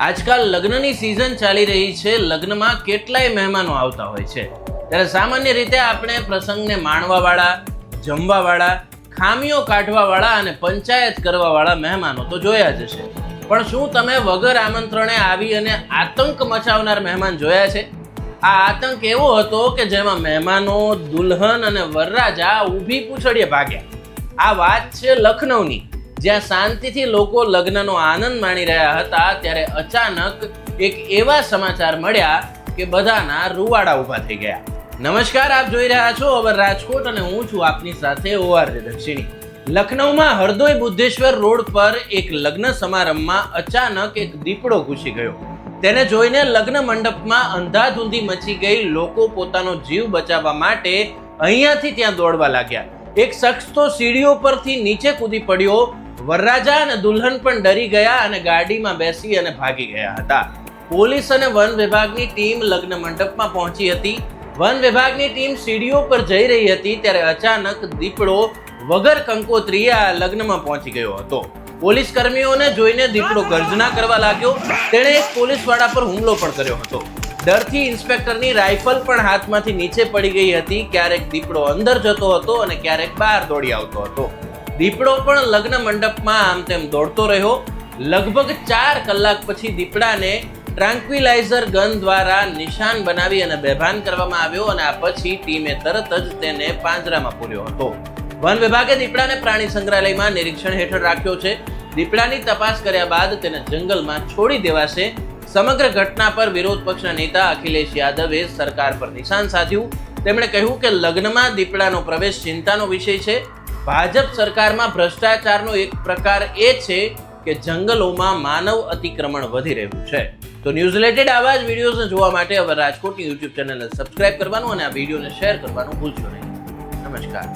આજકાલ લગ્નની સિઝન ચાલી રહી છે. લગ્નમાં કેટલાય મહેમાનો આવતા હોય છે. ત્યારે સામાન્ય રીતે આપણે પ્રસંગને માણવાવાળા, જમવાવાળા, ખામીઓ કાઢવાવાળા અને પંચાયત કરવાવાળા મહેમાનો તો જોયા જ હશે. પણ શું તમે વગર આમંત્રણે આવી અને આતંક મચાવનાર મહેમાન જોયા છે? આ આતંક એવો હતો કે જેમાં મહેમાનો દુલ્હન અને વરરાજા ઊભી પૂછડીએ ભાગ્યા. આ વાત છે લખનૌની જ્યાં શાંતિથી લોકો લગ્નનો આનંદ માણી રહ્યા હતા, ત્યારે અચાનક એક એવા સમાચાર મળ્યા કે બધાના રૂવાડા ઊભા થઈ ગયા. નમસ્કાર, આપ જોઈ રહ્યા છો અવર રાજકોટ અને હું છું આપની સાથે ઓઆર દક્ષિણી લખનૌમાં હરદોય બુદ્ધેશ્વર રોડ પર એક લગ્ન સમારંભમાં અચાનક એક દીપડો ઘૂસી ગયો. તેને જોઈને લગ્ન મંડપમાં અંધાધૂંધી મચી ગઈ, લોકો પોતાનો જીવ બચાવવા માટે અહીંયાથી ત્યાં દોડવા લાગ્યા. એક શખ્સ તો સીડીઓ પરથી નીચે કૂદી પડ્યો વરરાજા અને દુલ્હન પણ ડરી ગયા અને ગાડીમાં બેસી અને ભાગી ગયા હતા. પોલીસ અને વન વિભાગની ટીમ લગ્ન મંડપમાં પહોંચી હતી. વન વિભાગની ટીમ સીડીઓ પર જઈ રહી હતી ત્યારે અચાનક દીપડો વગર કંકોત્રીએ આ લગ્નમાં પહોંચી ગયો હતો. પોલીસ કર્મીઓને જોઈને દીપડો ગર્જના કરવા લાગ્યો. તેણે એક પોલીસવાળા પર હુમલો પણ કર્યો હતો. ડરથી ઇન્સ્પેક્ટરની રાઇફલ પણ હાથમાંથી નીચે પડી ગઈ હતી. ક્યારેક દીપડો અંદર જતો હતો અને ક્યારેક બહાર દોડી આવતો હતો. દીપડો પણ લગ્ન મંડપમાં આમ તેમ દોડતો રહ્યો. લગભગ ચાર કલાક પછી દીપડાને ટ્રાન્ક્વિલાઇઝર ગન દ્વારા નિશાન બનાવી અને બેભાન કરવામાં આવ્યો અને આ પછી ટીમે તરત જ તેને પાંજરામાં પૂર્યો હતો. વન વિભાગે દીપડાને પ્રાણી સંગ્રહાલયમાં નિરીક્ષણ હેઠળ રાખ્યો છે. દીપડાની તપાસ કર્યા બાદ તેને જંગલમાં છોડી દેવાશે. સમગ્ર ઘટના પર વિરોધ પક્ષના નેતા અખિલેશ યાદવે સરકાર પર નિશાન સાધ્યું. તેમણે કહ્યું કે લગ્નમાં દીપડાનો પ્રવેશ ચિંતાનો વિષય છે. ભાજપ સરકારમાં ભ્રષ્ટાચારનો એક પ્રકાર એ છે કે જંગલોમાં માનવ અતિક્રમણ વધી રહ્યું છે. તો ન્યૂઝ રિલેટેડ આવા જ વિડીયોઝને જોવા માટે હવે રાજકોટની યુટ્યુબ ચેનલને સબસ્ક્રાઇબ કરવાનું અને આ વિડીયોને શેર કરવાનું ભૂલશો નહીં. નમસ્કાર.